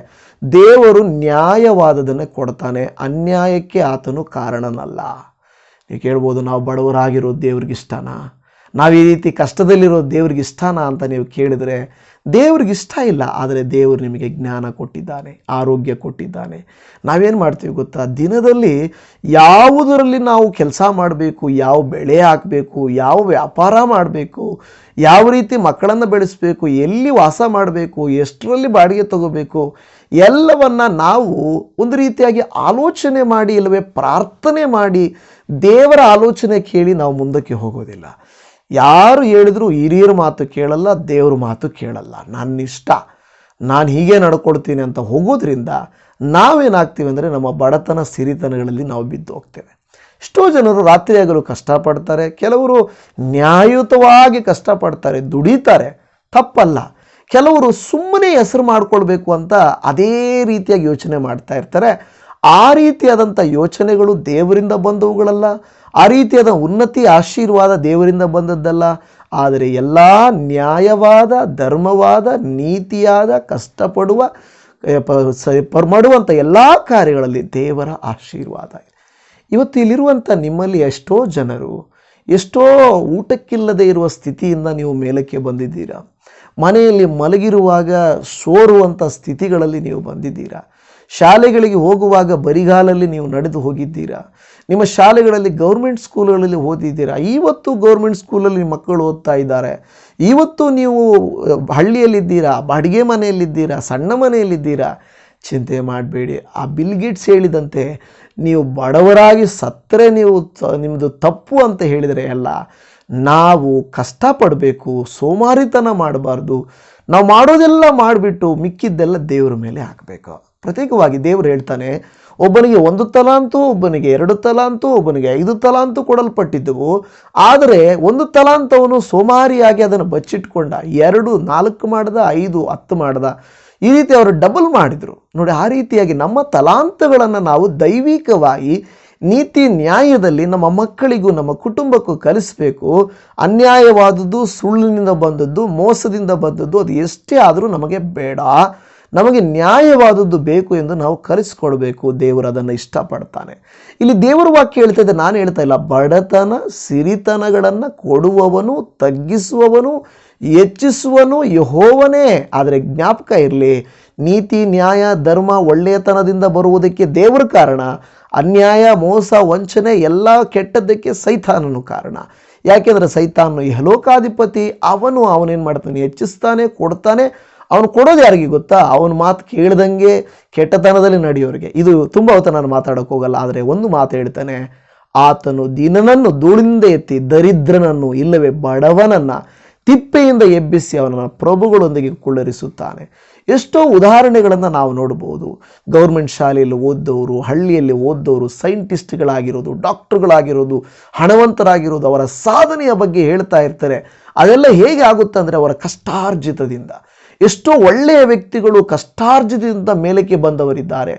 ದೇವರು ನ್ಯಾಯವಾದದನ್ನು ಕೊಡ್ತಾನೆ, ಅನ್ಯಾಯಕ್ಕೆ ಆತನು ಕಾರಣನಲ್ಲ. ನೀವು ಕೇಳ್ಬೋದು, ನಾವು ಬಡವರಾಗಿರೋದು ದೇವ್ರಿಗೆ ಇಷ್ಟನಾ ನಾವು ಈ ರೀತಿ ಕಷ್ಟದಲ್ಲಿರೋ ದೇವ್ರಿಗೆ ಇಷ್ಟನಾ ಅಂತ ನೀವು ಕೇಳಿದರೆ ದೇವ್ರಿಗೆ ಇಷ್ಟ ಇಲ್ಲ, ಆದರೆ ದೇವರು ನಿಮಗೆ ಜ್ಞಾನ ಕೊಟ್ಟಿದ್ದಾನೆ, ಆರೋಗ್ಯ ಕೊಟ್ಟಿದ್ದಾನೆ. ನಾವೇನು ಮಾಡ್ತೀವಿ ಗೊತ್ತಾ? ದಿನದಲ್ಲಿ ಯಾವುದರಲ್ಲಿ ನಾವು ಕೆಲಸ ಮಾಡಬೇಕು, ಯಾವ ಬೆಳೆ ಹಾಕಬೇಕು, ಯಾವ ವ್ಯಾಪಾರ ಮಾಡಬೇಕು, ಯಾವ ರೀತಿ ಮಕ್ಕಳನ್ನು ಬೆಳೆಸಬೇಕು, ಎಲ್ಲಿ ವಾಸ ಮಾಡಬೇಕು, ಎಷ್ಟರಲ್ಲಿ ಬಾಡಿಗೆ ತಗೋಬೇಕು, ಎಲ್ಲವನ್ನು ನಾವು ಒಂದು ರೀತಿಯಾಗಿ ಆಲೋಚನೆ ಮಾಡಿ, ಇಲ್ಲವೇ ಪ್ರಾರ್ಥನೆ ಮಾಡಿ ದೇವರ ಆಲೋಚನೆ ಕೇಳಿ ನಾವು ಮುಂದಕ್ಕೆ ಹೋಗೋದಿಲ್ಲ. ಯಾರು ಹೇಳಿದ್ರು ಹಿರಿಯರ ಮಾತು ಕೇಳಲ್ಲ, ದೇವ್ರ ಮಾತು ಕೇಳಲ್ಲ. ನನ್ನ ಇಷ್ಟ ನಾನು ಹೀಗೆ ನಡ್ಕೊಡ್ತೀನಿ ಅಂತ ಹೋಗೋದ್ರಿಂದ ನಾವೇನಾಗ್ತೀವಿ ಅಂದರೆ ನಮ್ಮ ಬಡತನ ಸಿರಿತನಗಳಲ್ಲಿ ನಾವು ಬಿದ್ದು ಹೋಗ್ತೇವೆ. ಎಷ್ಟೋ ಜನರು ರಾತ್ರಿಯಾಗಲು ಕಷ್ಟಪಡ್ತಾರೆ, ಕೆಲವರು ನ್ಯಾಯಯುತವಾಗಿ ಕಷ್ಟಪಡ್ತಾರೆ, ದುಡಿತಾರೆ, ತಪ್ಪಲ್ಲ. ಕೆಲವರು ಸುಮ್ಮನೆ ಹೆಸರು ಮಾಡ್ಕೊಳ್ಬೇಕು ಅಂತ ಅದೇ ರೀತಿಯಾಗಿ ಯೋಚನೆ ಮಾಡ್ತಾ ಇರ್ತಾರೆ. ಆ ರೀತಿಯಾದಂಥ ಯೋಚನೆಗಳು ದೇವರಿಂದ ಬಂದವುಗಳಲ್ಲ. ಆ ರೀತಿಯಾದ ಉನ್ನತಿ ಆಶೀರ್ವಾದ ದೇವರಿಂದ ಬಂದದ್ದಲ್ಲ. ಆದರೆ ಎಲ್ಲ ನ್ಯಾಯವಾದ, ಧರ್ಮವಾದ, ನೀತಿಯಾದ, ಕಷ್ಟಪಡುವ ಮಾಡುವಂಥ ಎಲ್ಲ ಕಾರ್ಯಗಳಲ್ಲಿ ದೇವರ ಆಶೀರ್ವಾದ ಇದೆ. ಇವತ್ತು ಇಲ್ಲಿರುವಂಥ ನಿಮ್ಮಲ್ಲಿ ಎಷ್ಟೋ ಜನರು ಎಷ್ಟೋ ಊಟಕ್ಕಿಲ್ಲದೆ ಇರುವ ಸ್ಥಿತಿಯಿಂದ ನೀವು ಮೇಲಕ್ಕೆ ಬಂದಿದ್ದೀರಾ. ಮನೆಯಲ್ಲಿ ಮಲಗಿರುವಾಗ ಸೋರುವಂಥ ಸ್ಥಿತಿಗಳಲ್ಲಿ ನೀವು ಬಂದಿದ್ದೀರಾ. ಶಾಲೆಗಳಿಗೆ ಹೋಗುವಾಗ ಬರಿಗಾಲಲ್ಲಿ ನೀವು ನಡೆದು ಹೋಗಿದ್ದೀರಾ? ನಿಮ್ಮ ಶಾಲೆಗಳಲ್ಲಿ ಗೌರ್ಮೆಂಟ್ ಸ್ಕೂಲ್ಗಳಲ್ಲಿ ಓದಿದ್ದೀರಾ? ಇವತ್ತು ಗೌರ್ಮೆಂಟ್ ಸ್ಕೂಲಲ್ಲಿ ಮಕ್ಕಳು ಓದ್ತಾ ಇದ್ದಾರೆ. ಇವತ್ತು ನೀವು ಹಳ್ಳಿಯಲ್ಲಿದ್ದೀರಾ? ಬಾಡಿಗೆ ಮನೆಯಲ್ಲಿದ್ದೀರಾ? ಸಣ್ಣ ಮನೆಯಲ್ಲಿದ್ದೀರಾ? ಚಿಂತೆ ಮಾಡಬೇಡಿ. ಆ ಬಿಲ್ ಗೇಟ್ಸ್ ಹೇಳಿದಂತೆ ನೀವು ಬಡವರಾಗಿ ಸತ್ತರೆ ನೀವು ನಿಮ್ಮದು ತಪ್ಪು ಅಂತ ಹೇಳಿದರೆ ಅಲ್ಲ, ನಾವು ಕಷ್ಟಪಡಬೇಕು, ಸೋಮಾರಿತನ ಮಾಡಬಾರ್ದು. ನಾವು ಮಾಡೋದೆಲ್ಲ ಮಾಡಿಬಿಟ್ಟು ಮಿಕ್ಕಿದ್ದೆಲ್ಲ ದೇವರ ಮೇಲೆ ಹಾಕಬೇಕು. ಪ್ರತ್ಯೇಕವಾಗಿ ದೇವರು ಹೇಳ್ತಾನೆ, ಒಬ್ಬನಿಗೆ ಒಂದು ತಲಾಂತು, ಒಬ್ಬನಿಗೆ ಎರಡು ತಲಾಂತು, ಒಬ್ಬನಿಗೆ ಐದು ತಲಾಂತು ಕೊಡಲ್ಪಟ್ಟಿದ್ದವು. ಆದರೆ ಒಂದು ತಲಾಂತವನು ಸೋಮಾರಿಯಾಗಿ ಅದನ್ನು ಬಚ್ಚಿಟ್ಕೊಂಡ, ಎರಡು ನಾಲ್ಕು ಮಾಡ್ದ, ಐದು ಹತ್ತು ಮಾಡ್ದ. ಈ ರೀತಿ ಅವರು ಡಬಲ್ ಮಾಡಿದರು. ನೋಡಿ, ಆ ರೀತಿಯಾಗಿ ನಮ್ಮ ತಲಾಂತಗಳನ್ನು ನಾವು ದೈವಿಕವಾಗಿ ನೀತಿ ನ್ಯಾಯದಲ್ಲಿ ನಮ್ಮ ಮಕ್ಕಳಿಗೂ, ನಮ್ಮ ಕುಟುಂಬಕ್ಕೂ ಕಲಿಸಬೇಕು. ಅನ್ಯಾಯವಾದದ್ದು, ಸುಳ್ಳಿನಿಂದ ಬಂದದ್ದು, ಮೋಸದಿಂದ ಬಂದದ್ದು, ಅದು ಎಷ್ಟೇ ಆದರೂ ನಮಗೆ ಬೇಡ. ನಮಗೆ ನ್ಯಾಯವಾದದ್ದು ಬೇಕು ಎಂದು ನಾವು ಕರೆಸಿಕೊಳ್ಬೇಕು. ದೇವರು ಅದನ್ನು ಇಷ್ಟಪಡ್ತಾನೆ. ಇಲ್ಲಿ ದೇವರ ವಾಕ್ಯ ಹೇಳ್ತಾ ಇದ್ದೆ, ನಾನು ಹೇಳ್ತಾ ಇಲ್ಲ, ಬಡತನ, ಸಿರಿತನಗಳನ್ನು ಕೊಡುವವನು, ತಗ್ಗಿಸುವವನು, ಹೆಚ್ಚಿಸುವನು ಯಹೋವನೇ. ಆದರೆ ಜ್ಞಾಪಕ ಇರಲಿ, ನೀತಿ, ನ್ಯಾಯ, ಧರ್ಮ ಒಳ್ಳೆಯತನದಿಂದ ಬರುವುದಕ್ಕೆ ದೇವರ ಕಾರಣ, ಅನ್ಯಾಯ, ಮೋಸ, ವಂಚನೆ ಎಲ್ಲ ಕೆಟ್ಟದ್ದಕ್ಕೆ ಸೈತಾನನು ಕಾರಣ. ಯಾಕೆಂದರೆ ಸೈತಾನನು ಯಲೋಕಾಧಿಪತಿ ಅವನು ಅವನೇನು ಮಾಡ್ತಾನೆ, ಹೆಚ್ಚಿಸ್ತಾನೆ, ಕೊಡ್ತಾನೆ ಅವನು ಕೊಡೋದು ಯಾರಿಗೆ ಗೊತ್ತಾ? ಅವನ ಮಾತು ಕೇಳ್ದಂಗೆ ಕೆಟ್ಟತನದಲ್ಲಿ ನಡೆಯೋರಿಗೆ. ಇದು ತುಂಬ ಹೊತ್ತು ನಾನು ಮಾತಾಡೋಕೆ ಹೋಗಲ್ಲ, ಆದರೆ ಒಂದು ಮಾತು ಹೇಳ್ತಾನೆ. ಆತನು ದಿನನನ್ನು ಧೂಳಿಂದ ಎತ್ತಿ ದರಿದ್ರನನ್ನು, ಇಲ್ಲವೇ ಬಡವನನ್ನು ತಿಪ್ಪೆಯಿಂದ ಎಬ್ಬಿಸಿ ಅವನನ್ನು ಪ್ರಭುಗಳೊಂದಿಗೆ ಕುಳ್ಳರಿಸುತ್ತಾನೆ. ಎಷ್ಟೋ ಉದಾಹರಣೆಗಳನ್ನು ನಾವು ನೋಡ್ಬೋದು. ಗೌರ್ಮೆಂಟ್ ಶಾಲೆಯಲ್ಲಿ ಓದ್ದವರು, ಹಳ್ಳಿಯಲ್ಲಿ ಓದ್ದವರು, ಸೈಂಟಿಸ್ಟ್ಗಳಾಗಿರೋದು, ಡಾಕ್ಟ್ರುಗಳಾಗಿರೋದು, ಹಣವಂತರಾಗಿರೋದು ಅವರ ಸಾಧನೆಯ ಬಗ್ಗೆ ಹೇಳ್ತಾ ಇರ್ತಾರೆ. ಅದೆಲ್ಲ ಹೇಗೆ ಆಗುತ್ತೆ ಅಂದರೆ ಅವರ ಕಷ್ಟಾರ್ಜಿತದಿಂದ. ಎಷ್ಟೋ ಒಳ್ಳೆಯ ವ್ಯಕ್ತಿಗಳು ಕಷ್ಟಾರ್ಜಿತದಿಂದ ಮೇಲಕ್ಕೆ ಬಂದವರಿದ್ದಾರೆ.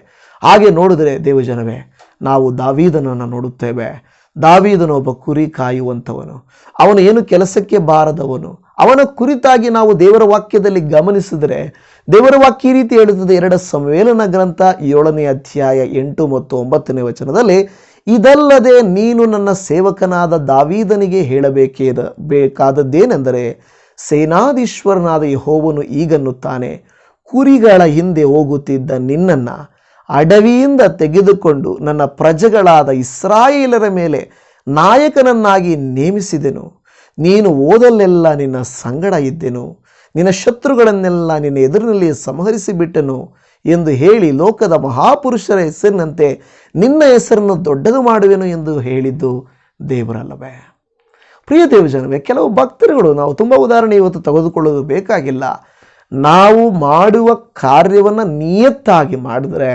ಹಾಗೆ ನೋಡಿದರೆ ದೇವಜನವೇ, ನಾವು ದಾವೀದನನ್ನು ನೋಡುತ್ತೇವೆ. ದಾವೀದನು ಒಬ್ಬ ಕುರಿ ಕಾಯುವಂಥವನು. ಅವನು ಏನು ಕೆಲಸಕ್ಕೆ ಬಾರದವನು. ಅವನ ಕುರಿತಾಗಿ ನಾವು ದೇವರ ವಾಕ್ಯದಲ್ಲಿ ಗಮನಿಸಿದರೆ, ದೇವರ ವಾಕ್ಯ ರೀತಿ ಹೇಳುತ್ತದೆ. ಎರಡ ಸಂವೇಲನ ಗ್ರಂಥ ಏಳನೇ ಅಧ್ಯಾಯ ಎಂಟು ಮತ್ತು ಒಂಬತ್ತನೇ ವಚನದಲ್ಲಿ, ಇದಲ್ಲದೆ ನೀನು ನನ್ನ ಸೇವಕನಾದ ದಾವೀದನಿಗೆ ಹೇಳಬೇಕೇದ ಬೇಕಾದದ್ದೇನೆಂದರೆ ಸೇನಾಧೀಶ್ವರನಾದ ಯಹೋವನು ಈಗನ್ನುತ್ತಾನೆ, ಕುರಿಗಳ ಹಿಂದೆ ಹೋಗುತ್ತಿದ್ದ ನಿನ್ನನ್ನು ಅಡವಿಯಿಂದ ತೆಗೆದುಕೊಂಡು ನನ್ನ ಪ್ರಜೆಗಳಾದ ಇಸ್ರಾಯೇಲರ ಮೇಲೆ ನಾಯಕನನ್ನಾಗಿ ನೇಮಿಸಿದೆನು. ನೀನು ಓದಲ್ಲೆಲ್ಲ ನಿನ್ನ ಸಂಗಡ ಇದ್ದೆನು. ನಿನ್ನ ಶತ್ರುಗಳನ್ನೆಲ್ಲ ನಿನ್ನ ಎದುರಿನಲ್ಲಿ ಸಂಹರಿಸಿಬಿಟ್ಟನು ಎಂದು ಹೇಳಿ ಲೋಕದ ಮಹಾಪುರುಷರ ಹೆಸರಿನಂತೆ ನಿನ್ನ ಹೆಸರನ್ನು ದೊಡ್ಡದು ಮಾಡುವೆನು ಎಂದು ಹೇಳಿದ್ದು ದೇವರಲ್ಲವೇ. ಪ್ರಿಯ ದೇವಜನವೇ, ಕೆಲವು ಭಕ್ತರುಗಳು ನಾವು ತುಂಬ ಉದಾಹರಣೆ ಇವತ್ತು ತೆಗೆದುಕೊಳ್ಳೋದು ಬೇಕಾಗಿಲ್ಲ. ನಾವು ಮಾಡುವ ಕಾರ್ಯವನ್ನು ನಿಯತ್ತಾಗಿ ಮಾಡಿದ್ರೆ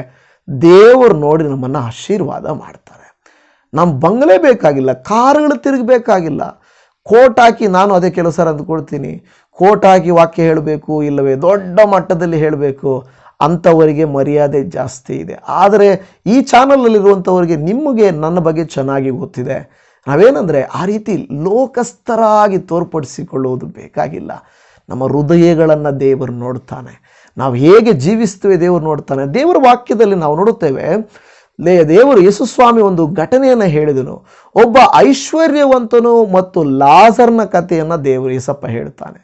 ದೇವರು ನೋಡಿ ನಮ್ಮನ್ನು ಆಶೀರ್ವಾದ ಮಾಡ್ತಾರೆ. ನಮ್ಮ ಬಂಗಲೆ ಬೇಕಾಗಿಲ್ಲ, ಕಾರುಗಳು ತಿರುಗಬೇಕಾಗಿಲ್ಲ. ಕೋಟ್ ಹಾಕಿ ನಾನು ಅದೇ ಕೆಲಸ ಅಂದ್ಕೊಳ್ತೀನಿ ಕೋಟ್ ಹಾಕಿ ವಾಕ್ಯ ಹೇಳಬೇಕು, ಇಲ್ಲವೇ ದೊಡ್ಡ ಮಟ್ಟದಲ್ಲಿ ಹೇಳಬೇಕು. ಅಂಥವರಿಗೆ ಮರ್ಯಾದೆ ಜಾಸ್ತಿ ಇದೆ. ಆದರೆ ಈ ಚಾನಲಲ್ಲಿರುವಂಥವರಿಗೆ ನಿಮಗೆ ನನ್ನ ಬಗ್ಗೆ ಚೆನ್ನಾಗಿ ಗೊತ್ತಿದೆ. ನಾವೇನಂದರೆ ಆ ರೀತಿ ಲೋಕಸ್ಥರಾಗಿ ತೋರ್ಪಡಿಸಿಕೊಳ್ಳುವುದು ಬೇಕಾಗಿಲ್ಲ. ನಮ್ಮ ಹೃದಯಗಳನ್ನು ದೇವರು ನೋಡ್ತಾನೆ. ನಾವು ಹೇಗೆ ಜೀವಿಸ್ತೇವೆ ದೇವರು ನೋಡ್ತಾನೆ. ದೇವರ ವಾಕ್ಯದಲ್ಲಿ ನಾವು ನೋಡುತ್ತೇವೆ, ಲೇ, ದೇವರು ಯೇಸುಸ್ವಾಮಿ ಒಂದು ಘಟನೆಯನ್ನು ಹೇಳಿದನು. ಒಬ್ಬ ಐಶ್ವರ್ಯವಂತನು ಮತ್ತು ಲಾಜರ್ನ ಕಥೆಯನ್ನು ದೇವರು ಯೇಸಪ್ಪ ಹೇಳ್ತಾನೆ.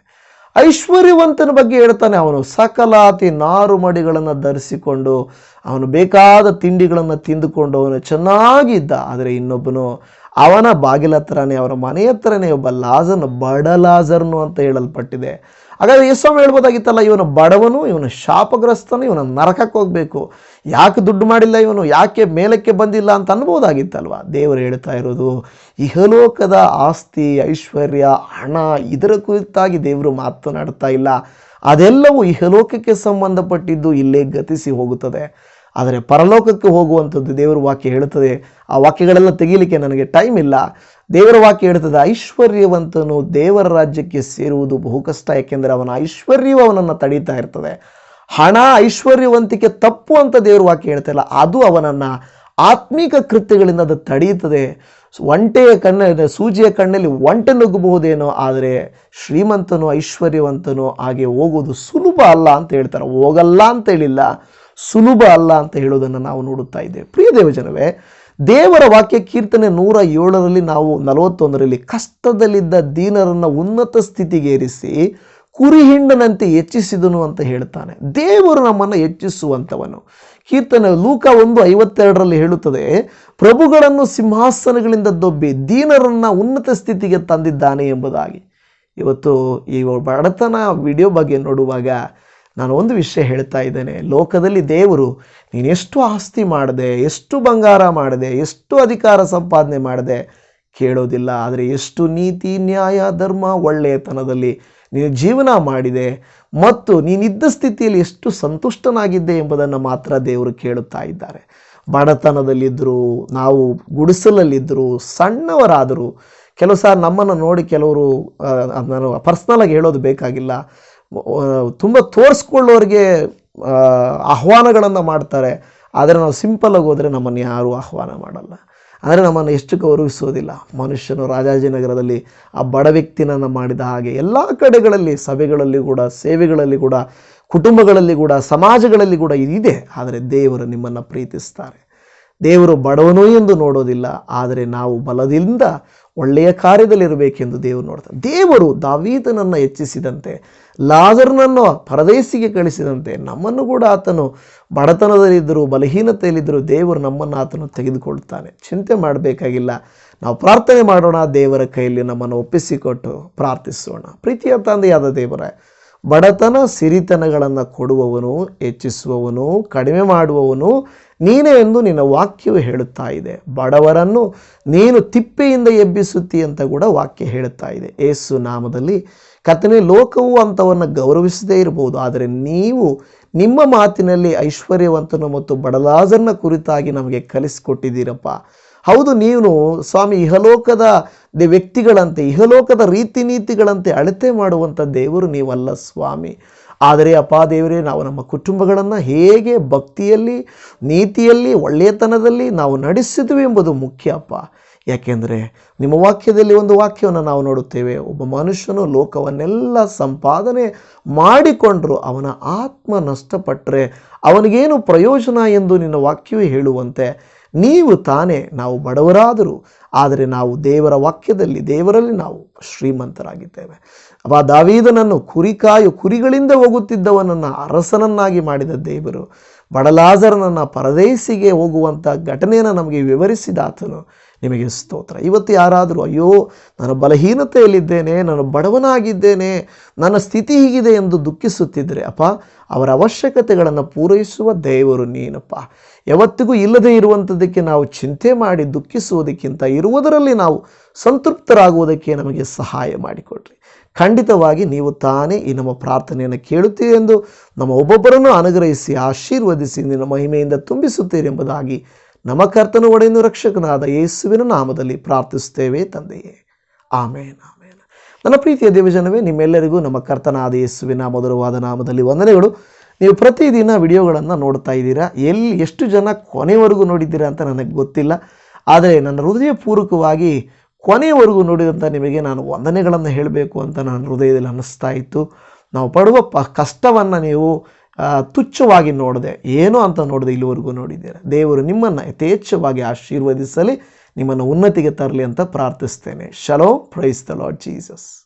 ಐಶ್ವರ್ಯವಂತನ ಬಗ್ಗೆ ಹೇಳ್ತಾನೆ. ಅವನು ಸಕಲಾತಿ ನಾರು ಮಡಿಗಳನ್ನು ಧರಿಸಿಕೊಂಡು, ಅವನು ಬೇಕಾದ ತಿಂಡಿಗಳನ್ನು ತಿಂದುಕೊಂಡು, ಅವನು ಚೆನ್ನಾಗಿದ್ದ ಆದರೆ ಇನ್ನೊಬ್ಬನು ಅವನ ಬಾಗಿಲ ಹತ್ರನೇ, ಅವರ ಮನೆ ಹತ್ರನೇ ಒಬ್ಬ ಲಾಜನ್ ಬಡ ಲಾಜರ್ನು ಅಂತ ಹೇಳಲ್ಪಟ್ಟಿದೆ. ಹಾಗಾದ್ರೆ ಯೇಸ್ವಾಮಿ ಹೇಳ್ಬೋದಾಗಿತ್ತಲ್ಲ, ಇವನು ಬಡವನು, ಇವನು ಶಾಪಗ್ರಸ್ತನು, ಇವನು ನರಕಕ್ಕೆ ಹೋಗಬೇಕು. ಯಾಕೆ ದುಡ್ಡು ಮಾಡಿಲ್ಲ ಇವನು? ಯಾಕೆ ಮೇಲಕ್ಕೆ ಬಂದಿಲ್ಲ ಅಂತ ಅನ್ಬೋದಾಗಿತ್ತಲ್ವ? ದೇವರು ಹೇಳ್ತಾ ಇರೋದು, ಇಹಲೋಕದ ಆಸ್ತಿ, ಐಶ್ವರ್ಯ, ಹಣ ಇದರ ಕುರಿತಾಗಿ ದೇವರು ಮಾತನಾಡ್ತಾ ಇಲ್ಲ. ಅದೆಲ್ಲವೂ ಇಹಲೋಕಕ್ಕೆ ಸಂಬಂಧಪಟ್ಟಿದ್ದು ಇಲ್ಲೇ ಗತಿಸಿ ಹೋಗುತ್ತದೆ. ಆದರೆ ಪರಲೋಕಕ್ಕೆ ಹೋಗುವಂಥದ್ದು ದೇವರ ವಾಕ್ಯ ಹೇಳುತ್ತದೆ. ಆ ವಾಕ್ಯಗಳೆಲ್ಲ ತೆಗೀಲಿಕ್ಕೆ ನನಗೆ ಟೈಮ್ ಇಲ್ಲ. ದೇವರ ವಾಕ್ಯ ಹೇಳ್ತದೆ, ಐಶ್ವರ್ಯವಂತನು ದೇವರ ರಾಜ್ಯಕ್ಕೆ ಸೇರುವುದು ಬಹು ಕಷ್ಟ, ಯಾಕೆಂದರೆ ಅವನ ಐಶ್ವರ್ಯವು ಅವನನ್ನು ತಡೀತಾ ಇರ್ತದೆ. ಹಣ ಐಶ್ವರ್ಯವಂತಿಕೆ ತಪ್ಪು ಅಂತ ದೇವರ ವಾಕ್ಯ ಹೇಳ್ತಾ ಇಲ್ಲ. ಅದು ಅವನನ್ನು ಆತ್ಮೀಕ ಕೃತ್ಯಗಳಿಂದ ಅದು ತಡೆಯುತ್ತದೆ ಒಂಟೆಯ ಕಣ್ಣ ಸೂಜಿಯ ಕಣ್ಣಲ್ಲಿ ಒಂಟೆ ನುಗ್ಗಬಹುದೇನೋ, ಆದರೆ ಶ್ರೀಮಂತನು ಐಶ್ವರ್ಯವಂತನು ಹಾಗೆ ಹೋಗುವುದು ಸುಲಭ ಅಲ್ಲ ಅಂತ ಹೇಳ್ತಾರೆ. ಹೋಗಲ್ಲ ಅಂತ ಹೇಳಿಲ್ಲ. ಸುಲಭ ಅಲ್ಲ ಅಂತ ಹೇಳೋದನ್ನು ನಾವು ನೋಡುತ್ತಾ ಇದ್ದೇವೆ. ಪ್ರಿಯ ದೇವಜನವೇ, ದೇವರ ವಾಕ್ಯ ಕೀರ್ತನೆ ನೂರ ಏಳರಲ್ಲಿ ನಾವು ನಲವತ್ತೊಂದರಲ್ಲಿ ಕಷ್ಟದಲ್ಲಿದ್ದ ದೀನರನ್ನು ಉನ್ನತ ಸ್ಥಿತಿಗೇರಿಸಿ ಕುರಿಹಿಂಡನಂತೆ ಹೆಚ್ಚಿಸಿದನು ಅಂತ ಹೇಳ್ತಾನೆ. ದೇವರು ನಮ್ಮನ್ನು ಹೆಚ್ಚಿಸುವಂಥವನು. ಕೀರ್ತನೆ ಲೂಕ ಒಂದು ಐವತ್ತೆರಡರಲ್ಲಿ ಹೇಳುತ್ತದೆ, ಪ್ರಭುಗಳನ್ನು ಸಿಂಹಾಸನಗಳಿಂದ ದೊಬ್ಬಿ ದೀನರನ್ನು ಉನ್ನತ ಸ್ಥಿತಿಗೆ ತಂದಿದ್ದಾನೆ ಎಂಬುದಾಗಿ. ಇವತ್ತು ಈ ಬಡತನ ವಿಡಿಯೋ ಬಗ್ಗೆ ನೋಡುವಾಗ ನಾನು ಒಂದು ವಿಷಯ ಹೇಳ್ತಾ ಇದ್ದೇನೆ. ಲೋಕದಲ್ಲಿ ದೇವರು ನೀನು ಎಷ್ಟು ಆಸ್ತಿ ಮಾಡಿದೆ, ಎಷ್ಟು ಬಂಗಾರ ಮಾಡಿದೆ, ಎಷ್ಟು ಅಧಿಕಾರ ಸಂಪಾದನೆ ಮಾಡಿದೆ ಕೇಳೋದಿಲ್ಲ. ಆದರೆ ಎಷ್ಟು ನೀತಿ, ನ್ಯಾಯ, ಧರ್ಮ ಒಳ್ಳೆಯತನದಲ್ಲಿ ನೀನು ಜೀವನ ಮಾಡಿದೆ ಮತ್ತು ನೀನಿದ್ದ ಸ್ಥಿತಿಯಲ್ಲಿ ಎಷ್ಟು ಸಂತುಷ್ಟನಾಗಿದ್ದೆ ಎಂಬುದನ್ನು ಮಾತ್ರ ದೇವರು ಕೇಳುತ್ತಾ ಇದ್ದಾರೆ. ಬಡತನದಲ್ಲಿದ್ದರು, ನಾವು ಗುಡಿಸಲಲ್ಲಿದ್ದರು, ಸಣ್ಣವರಾದರು, ಕೆಲವು ಸಾರಿ ನಮ್ಮನ್ನು ನೋಡಿ ಕೆಲವರು ನಾನು ಪರ್ಸ್ನಲಾಗಿ ಹೇಳೋದು ಬೇಕಾಗಿಲ್ಲ. ತುಂಬ ತೋರಿಸ್ಕೊಳ್ಳೋರಿಗೆ ಆಹ್ವಾನಗಳನ್ನು ಮಾಡ್ತಾರೆ. ಆದರೆ ನಾವು ಸಿಂಪಲಾಗಿ ಹೋದರೆ ನಮ್ಮನ್ನು ಯಾರೂ ಆಹ್ವಾನ ಮಾಡಲ್ಲ. ಅಂದರೆ ನಮ್ಮನ್ನು ಎಷ್ಟು ಗೌರವಿಸೋದಿಲ್ಲ. ಮನುಷ್ಯನು ರಾಜಾಜಿನಗರದಲ್ಲಿ ಆ ಬಡ ವ್ಯಕ್ತಿನನ್ನು ಮಾಡಿದ ಹಾಗೆ ಎಲ್ಲ ಕಡೆಗಳಲ್ಲಿ, ಸಭೆಗಳಲ್ಲಿ ಕೂಡ, ಸೇವೆಗಳಲ್ಲಿ ಕೂಡ, ಕುಟುಂಬಗಳಲ್ಲಿ ಕೂಡ, ಸಮಾಜಗಳಲ್ಲಿ ಕೂಡ ಇದೆ. ಆದರೆ ದೇವರು ನಿಮ್ಮನ್ನು ಪ್ರೀತಿಸ್ತಾರೆ. ದೇವರು ಬಡವನು ಎಂದು ನೋಡೋದಿಲ್ಲ. ಆದರೆ ನಾವು ಬಲದಿಂದ ಒಳ್ಳೆಯ ಕಾರ್ಯದಲ್ಲಿರಬೇಕೆಂದು ದೇವರು ನೋಡ್ತಾರೆ. ದೇವರು ದಾವೀದನನ್ನು ಹೆಚ್ಚಿಸಿದಂತೆ, ಲಾಜರ್ನನ್ನು ಪರದೇಶಿಗೆ ಕಳಿಸಿದಂತೆ ನಮ್ಮನ್ನು ಕೂಡ ಆತನು ಬಡತನದಲ್ಲಿದ್ದರೂ, ಬಲಹೀನತೆಯಲ್ಲಿದ್ದರೂ ದೇವರು ನಮ್ಮನ್ನು ಆತನು ತೆಗೆದುಕೊಳ್ತಾನೆ. ಚಿಂತೆ ಮಾಡಬೇಕಾಗಿಲ್ಲ. ನಾವು ಪ್ರಾರ್ಥನೆ ಮಾಡೋಣ, ದೇವರ ಕೈಯಲ್ಲಿ ನಮ್ಮನ್ನು ಒಪ್ಪಿಸಿಕೊಟ್ಟು ಪ್ರಾರ್ಥಿಸೋಣ. ಪ್ರೀತಿಯ ತಂದೆಯಾದ ದೇವರೇ ಬಡತನ ಸಿರಿತನಗಳನ್ನು ಕೊಡುವವನು, ಹೆಚ್ಚಿಸುವವನು, ಕಡಿಮೆ ಮಾಡುವವನು ನೀನೇ ಎಂದು ನಿನ್ನ ವಾಕ್ಯವು ಹೇಳುತ್ತಾ ಇದೆ. ಬಡವರನ್ನು ನೀನು ತಿಪ್ಪೆಯಿಂದ ಎಬ್ಬಿಸುತ್ತಿ ಅಂತ ಕೂಡ ವಾಕ್ಯ ಹೇಳುತ್ತಾ ಇದೆ. ಏಸು ನಾಮದಲ್ಲಿ ಕಥನೆ ಲೋಕವು ಅಂಥವನ್ನು ಗೌರವಿಸದೇ ಇರಬಹುದು, ಆದರೆ ನೀವು ನಿಮ್ಮ ಮಾತಿನಲ್ಲಿ ಐಶ್ವರ್ಯವಂತನು ಮತ್ತು ಬಡಲಾಜನ ಕುರಿತಾಗಿ ನಮಗೆ ಕಲಿಸಿಕೊಟ್ಟಿದ್ದೀರಪ್ಪ. ಹೌದು, ನೀನು ಸ್ವಾಮಿ, ಇಹಲೋಕದ ವ್ಯಕ್ತಿಗಳಂತೆ, ಇಹಲೋಕದ ರೀತಿ ನೀತಿಗಳಂತೆ ಅಳತೆ ಮಾಡುವಂಥ ದೇವರು ನೀವಲ್ಲ ಸ್ವಾಮಿ. ಆದರೆ ಅಪ್ಪ ದೇವರೇ, ನಾವು ನಮ್ಮ ಕುಟುಂಬಗಳನ್ನು ಹೇಗೆ ಭಕ್ತಿಯಲ್ಲಿ, ನೀತಿಯಲ್ಲಿ ಒಳ್ಳೆಯತನದಲ್ಲಿ ನಾವು ನಡೆಸಿದ್ವಿ ಎಂಬುದು ಮುಖ್ಯ ಅಪ್ಪ. ಯಾಕೆಂದರೆ ನಿಮ್ಮ ವಾಕ್ಯದಲ್ಲಿ ಒಂದು ವಾಕ್ಯವನ್ನು ನಾವು ನೋಡುತ್ತೇವೆ, ಒಬ್ಬ ಮನುಷ್ಯನು ಲೋಕವನ್ನೆಲ್ಲ ಸಂಪಾದನೆ ಮಾಡಿಕೊಂಡರೂ, ಅವನ ಆತ್ಮ ನಷ್ಟಪಟ್ಟರೆ ಅವನಿಗೇನು ಪ್ರಯೋಜನ ಎಂದು ನಿನ್ನ ವಾಕ್ಯವೇ ಹೇಳುವಂತೆ. ನೀವು ತಾನೇ ನಾವು ಬಡವರಾದರೂ, ಆದರೆ ನಾವು ದೇವರ ವಾಕ್ಯದಲ್ಲಿ, ದೇವರಲ್ಲಿ ನಾವು ಶ್ರೀಮಂತರಾಗಿದ್ದೇವೆ. ಅವ ದಾವೀದನನ್ನು ಕುರಿಕಾಯು ಕುರಿಗಳಿಂದ ಹೋಗುತ್ತಿದ್ದವನನ್ನು ಅರಸನನ್ನಾಗಿ ಮಾಡಿದ ದೇವರು ಬಡಲಾಜರನನ್ನು ಪರದೇಶಿಗೆ ಹೋಗುವಂಥ ಘಟನೆಯನ್ನು ನಮಗೆ ವಿವರಿಸಿದ ಆತನು ನಿಮಗೆ ಸ್ತೋತ್ರ. ಇವತ್ತು ಯಾರಾದರೂ, ಅಯ್ಯೋ, ನಾನು ಬಲಹೀನತೆಯಲ್ಲಿದ್ದೇನೆ, ನಾನು ಬಡವನಾಗಿದ್ದೇನೆ, ನನ್ನ ಸ್ಥಿತಿ ಹೀಗಿದೆ ಎಂದು ದುಃಖಿಸುತ್ತಿದ್ದರೆ, ಅಪ್ಪ ಅವರ ಅವಶ್ಯಕತೆಗಳನ್ನು ಪೂರೈಸುವ ದೇವರು ನೀನಪ್ಪ. ಯಾವತ್ತಿಗೂ ಇಲ್ಲದೆ ಇರುವಂಥದ್ದಕ್ಕೆ ನಾವು ಚಿಂತೆ ಮಾಡಿ ದುಃಖಿಸುವುದಕ್ಕಿಂತ ಇರುವುದರಲ್ಲಿ ನಾವು ಸಂತೃಪ್ತರಾಗುವುದಕ್ಕೆ ನಮಗೆ ಸಹಾಯ ಮಾಡಿಕೊಡ್ರಿ. ಖಂಡಿತವಾಗಿ ನೀವು ತಾನೇ ಈ ನಮ್ಮ ಪ್ರಾರ್ಥನೆಯನ್ನು ಕೇಳುತ್ತೀರಿ ಎಂದು ನಮ್ಮ ಒಬ್ಬೊಬ್ಬರನ್ನು ಅನುಗ್ರಹಿಸಿ, ಆಶೀರ್ವದಿಸಿ, ನಿನ್ನ ಮಹಿಮೆಯಿಂದ ತುಂಬಿಸುತ್ತೀರಿ ಎಂಬುದಾಗಿ ನಮ್ಮ ಕರ್ತನ ಒಡೆಯನ್ನು ರಕ್ಷಕನಾದ ಯೇಸುವಿನ ನಾಮದಲ್ಲಿ ಪ್ರಾರ್ಥಿಸುತ್ತೇವೆ ತಂದೆಯೇ. ಆಮೇನ್. ನನ್ನ ಪ್ರೀತಿಯ ದೇವಜನವೇ, ನಿಮ್ಮೆಲ್ಲರಿಗೂ ನಮ್ಮ ಕರ್ತನಾದ ಯೇಸುವಿನ ಮಧುರವಾದ ನಾಮದಲ್ಲಿ ವಂದನೆಗಳು. ನೀವು ಪ್ರತಿದಿನ ವಿಡಿಯೋಗಳನ್ನು ನೋಡ್ತಾ ಇದ್ದೀರಾ? ಎಲ್ಲಿ ಎಷ್ಟು ಜನ ಕೊನೆವರೆಗೂ ನೋಡಿದ್ದೀರಾ ಅಂತ ನನಗೆ ಗೊತ್ತಿಲ್ಲ. ಆದರೆ ನನ್ನ ಹೃದಯಪೂರ್ವಕವಾಗಿ ಕೊನೆಯವರೆಗೂ ನೋಡಿದಂಥ ನಿಮಗೆ ನಾನು ವಂದನೆಗಳನ್ನು ಹೇಳಬೇಕು ಅಂತ ನನ್ನ ಹೃದಯದಲ್ಲಿ ಅನ್ನಿಸ್ತಾ ಇತ್ತು. ನಾವು ಪಡುವ ಪ, ಕಷ್ಟವನ್ನು ನೀವು ತುಚ್ಛವಾಗಿ ನೋಡಿದೆ, ಏನು ಅಂತ ನೋಡಿದೆ ಇಲ್ಲಿವರೆಗೂ ನೋಡಿದ್ದೀರಾ? ದೇವರು ನಿಮ್ಮನ್ನು ಯಥೇಚ್ಛವಾಗಿ ಆಶೀರ್ವದಿಸಲಿ. ನಿಮ್ಮನ್ನು ಉನ್ನತಿಗೆ ತರಲಿ ಅಂತ ಪ್ರಾರ್ಥಿಸ್ತೇನೆ. Shalom praise the Lord Jesus